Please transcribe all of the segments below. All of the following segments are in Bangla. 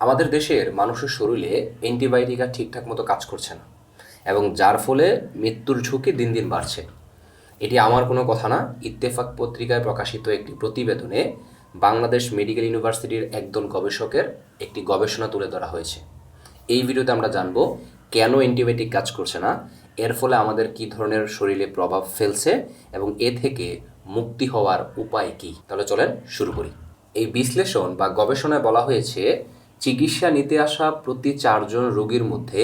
আমাদের দেশের মানুষের শরীরে অ্যান্টিবায়োটিক ঠিকঠাক মতো কাজ করছে না এবং যার ফলে মৃত্যুর ঝুঁকি দিন দিন বাড়ছে। এটি আমার কোনো কথা না, ইত্তেফাক পত্রিকায় প্রকাশিত একটি প্রতিবেদনে বাংলাদেশ মেডিকেল ইউনিভার্সিটির একদল গবেষকের একটি গবেষণা তুলে ধরা হয়েছে। এই ভিডিওতে আমরা জানব, কেন অ্যান্টিবায়োটিক কাজ করছে না, এর ফলে আমাদের কী ধরনের শরীরে প্রভাব ফেলছে এবং এ থেকে মুক্তি হওয়ার উপায় কী? তাহলে চলেন শুরু করি। এই বিশ্লেষণ বা গবেষণায় বলা হয়েছে চিকিৎসা নিতে আসা প্রতি চারজন রোগীর মধ্যে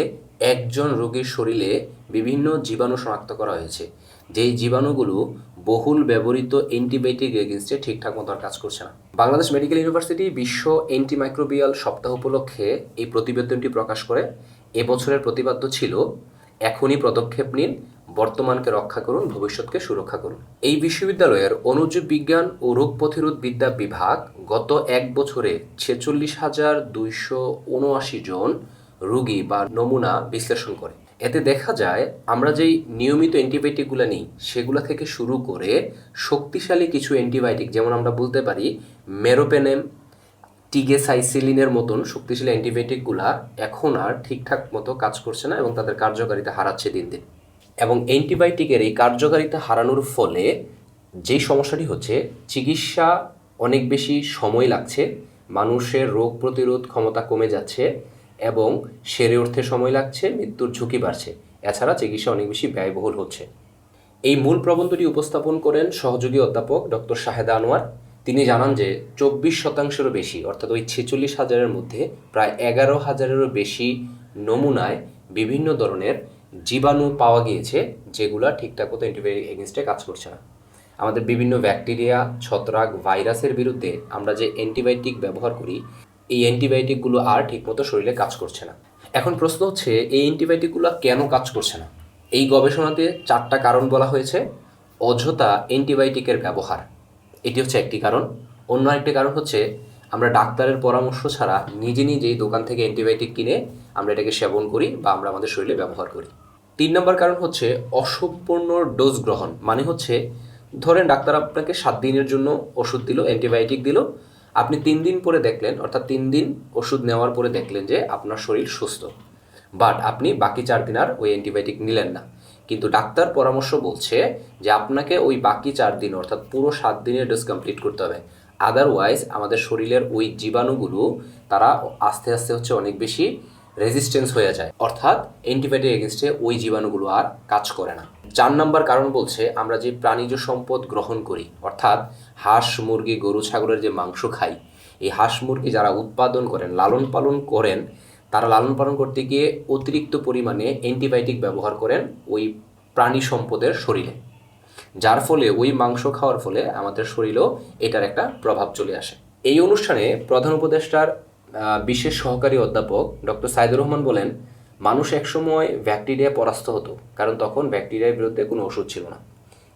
একজন রোগীর শরীরে বিভিন্ন জীবাণু শনাক্ত করা হয়েছে। যেই জীবাণুগুলো বহুল ব্যবহৃত অ্যান্টিবায়োটিক এগেনস্টে ঠিকঠাক মতো কাজ করছে না। বাংলাদেশ মেডিকেল ইউনিভার্সিটি বিশ্ব অ্যান্টিমাইক্রোবিয়াল সপ্তাহ উপলক্ষে এই প্রতিবেদনটি প্রকাশ করে। এবছরের প্রতিপাদ্য ছিল, এখনই পদক্ষেপ নিন বর্তমানকে রক্ষা করুন, ভবিষ্যৎকে সুরক্ষা করুন। এই বিশ্ববিদ্যালয়ের অনুজীব বিজ্ঞান ও রোগ প্রতিরোধ বিদ্যা বিভাগ গত এক বছরে ছেচল্লিশ হাজার দুইশো উনআশি জন রোগী বা নমুনা বিশ্লেষণ করে। এতে দেখা যায়, আমরা যেই নিয়মিত অ্যান্টিবায়োটিকগুলো নিই, সেগুলো থেকে শুরু করে শক্তিশালী কিছু অ্যান্টিবায়োটিক, যেমন আমরা বলতে পারি মেরোপেনেম, টিগেসাইসিলিনের মতন শক্তিশালী অ্যান্টিবায়োটিকগুলা এখন আর ঠিকঠাক মতো কাজ করছে না এবং তাদের কার্যকারিতা হারাচ্ছে দিন দিন। এবং অ্যান্টিবায়োটিকের এই কার্যকারিতা হারানোর ফলে যেই সমস্যাটি হচ্ছে, চিকিৎসা অনেক বেশি সময় লাগছে, মানুষের রোগ প্রতিরোধ ক্ষমতা কমে যাচ্ছে এবং সেরে উঠতে সময় লাগছে, মৃত্যুর ঝুঁকি বাড়ছে। এছাড়া চিকিৎসা অনেক বেশি ব্যয়বহুল হচ্ছে। এই মূল প্রবন্ধটি উপস্থাপন করেন সহযোগী অধ্যাপক ডক্টর শাহেদা আনোয়ার। তিনি জানান যে, চব্বিশ শতাংশেরও বেশি, অর্থাৎ ওই ছেচল্লিশ হাজারের মধ্যে প্রায় এগারো হাজারেরও বেশি নমুনায় বিভিন্ন ধরনের জীবাণু পাওয়া গিয়েছে যেগুলো ঠিকঠাক মতো অ্যান্টিবায়োটিক এগেনস্টে কাজ করছে না। আমাদের বিভিন্ন ব্যাকটেরিয়া ছত্রাক, ভাইরাসের বিরুদ্ধে আমরা যে অ্যান্টিবায়োটিক ব্যবহার করি, এই অ্যান্টিবায়োটিকগুলো আর ঠিকমতো শরীরে কাজ করছে না। এখন প্রশ্ন হচ্ছে, এই অ্যান্টিবায়োটিকগুলো কেন কাজ করছে না? এই গবেষণাতে চারটা কারণ বলা হয়েছে। অযথা অ্যান্টিবায়োটিকের ব্যবহার, এটি হচ্ছে একটি কারণ। অন্য একটি কারণ হচ্ছে, আমরা ডাক্তারের পরামর্শ ছাড়া নিজে নিজেই দোকান থেকে অ্যান্টিবায়োটিক কিনে আমরা এটাকে সেবন করি বা আমরা আমাদের শরীরে ব্যবহার করি। তিন নম্বর কারণ হচ্ছে অসম্পূর্ণ ডোজ গ্রহণ। মানে হচ্ছে, ধরেন ডাক্তার আপনাকে সাত দিনের জন্য ওষুধ দিল, অ্যান্টিবায়োটিক দিল, আপনি তিন দিন পরে দেখলেন, অর্থাৎ তিন দিন ওষুধ নেওয়ার পরে দেখলেন যে আপনার শরীর সুস্থ। বাট আপনি বাকি চার দিন আর ওই অ্যান্টিবায়োটিক নিলেন না। কিন্তু ডাক্তার পরামর্শ বলছে যে আপনাকে ওই বাকি চার দিন, অর্থাৎ পুরো সাত দিনের ডোজ কমপ্লিট করতে হবে। আদারওয়াইজ আমাদের শরীরের ওই জীবাণুগুলো, তারা আস্তে আস্তে হচ্ছে অনেক বেশি রেজিস্ট্যান্স হয়ে যায়। অর্থাৎ অ্যান্টিবায়োটিক এগেনস্টে ওই জীবাণুগুলো আর কাজ করে না। চার নাম্বার কারণ বলছে, আমরা যে প্রাণীজ সম্পদ গ্রহণ করি, অর্থাৎ হাঁস, মুরগি, গরু, ছাগলের যে মাংস খাই, এই হাঁস, মুরগি যারা উৎপাদন করেন, লালন পালন করেন, তারা লালন পালন করতে গিয়ে অতিরিক্ত পরিমাণে অ্যান্টিবায়োটিক ব্যবহার করেন ওই প্রাণী সম্পদের শরীরে। যার ফলে ওই মাংস খাওয়ার ফলে আমাদের শরীরেও এটার একটা প্রভাব চলে আসে। এই অনুষ্ঠানে প্রধান উপদেষ্টার বিশেষ সহকারী অধ্যাপক ডক্টর সাইদুর রহমান বলেন, মানুষ একসময় ব্যাকটেরিয়া পরাস্ত হতো, কারণ তখন ব্যাকটেরিয়ার বিরুদ্ধে কোনো ওষুধ ছিল না।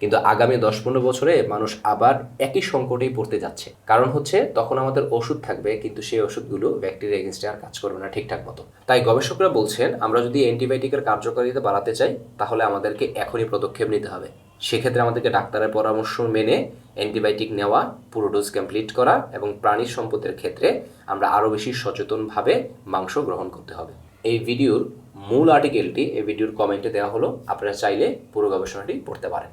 কিন্তু আগামী দশ পনেরো বছরে মানুষ আবার একই সংকটেই পড়তে যাচ্ছে। কারণ হচ্ছে, তখন আমাদের ওষুধ থাকবে, কিন্তু সেই ওষুধগুলো ব্যাকটেরিয়া এগেনস্টে আর কাজ করবে না ঠিকঠাক মতো। তাই গবেষকরা বলছেন, আমরা যদি অ্যান্টিবায়োটিকের কার্যকারিতা বাড়াতে চাই, তাহলে আমাদেরকে এখনই পদক্ষেপ নিতে হবে। সেক্ষেত্রে আমাদেরকে ডাক্তারের পরামর্শ মেনে অ্যান্টিবায়োটিক নেওয়া, পুরো ডোজ কমপ্লিট করা এবং প্রাণী সম্পদের ক্ষেত্রে আমরা আরও বেশি সচেতনভাবে মাংস গ্রহণ করতে হবে। এই ভিডিওর মূল আর্টিকেলটি এই ভিডিওর কমেন্টে দেওয়া হলো। আপনারা চাইলে পুরো গবেষণাটি পড়তে পারেন।